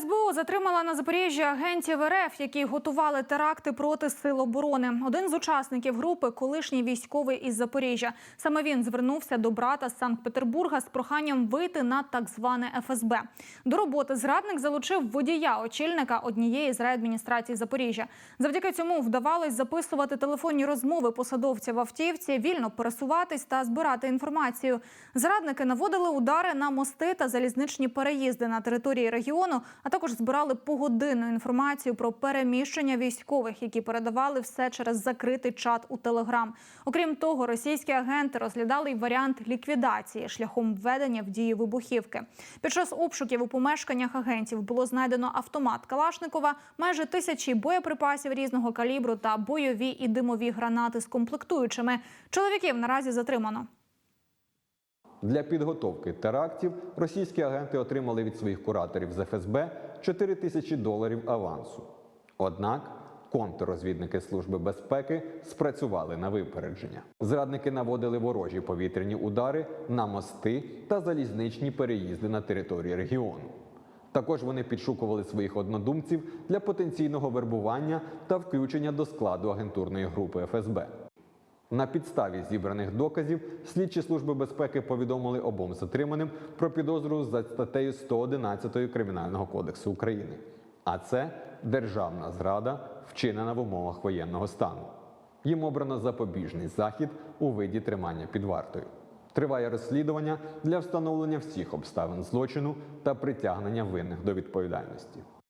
СБУ затримала на Запоріжжі агентів РФ, які готували теракти проти сил оборони. Один з учасників групи колишній військовий із Запоріжжя. Саме він звернувся до брата з Санкт-Петербурга з проханням вийти на так зване ФСБ. До роботи зрадник залучив водія, очільника однієї з райадміністрацій Запоріжжя. Завдяки цьому вдавалось записувати телефонні розмови посадовця в автівці, вільно пересуватись та збирати інформацію. Зрадники наводили удари на мости та залізничні переїзди на території регіону, а також збирали погодинну інформацію про переміщення військових, які передавали все через закритий чат у Телеграм. Окрім того, російські агенти розглядали й варіант ліквідації шляхом введення в дію вибухівки. Під час обшуків у помешканнях агентів було знайдено автомат Калашникова, майже тисячі боєприпасів різного калібру та бойові і димові гранати з комплектуючими. Чоловіків наразі затримано. Для підготовки терактів російські агенти отримали від своїх кураторів з ФСБ 4 тисячі доларів авансу. Однак контррозвідники Служби безпеки спрацювали на випередження. Зрадники наводили ворожі повітряні удари на мости та залізничні переїзди на території регіону. Також вони підшукували своїх однодумців для потенційного вербування та включення до складу агентурної групи ФСБ. На підставі зібраних доказів слідчі служби безпеки повідомили обом затриманим про підозру за статтею 111 Кримінального кодексу України. А це державна зрада, вчинена в умовах воєнного стану. Їм обрано запобіжний захід у виді тримання під вартою. Триває розслідування для встановлення всіх обставин злочину та притягнення винних до відповідальності.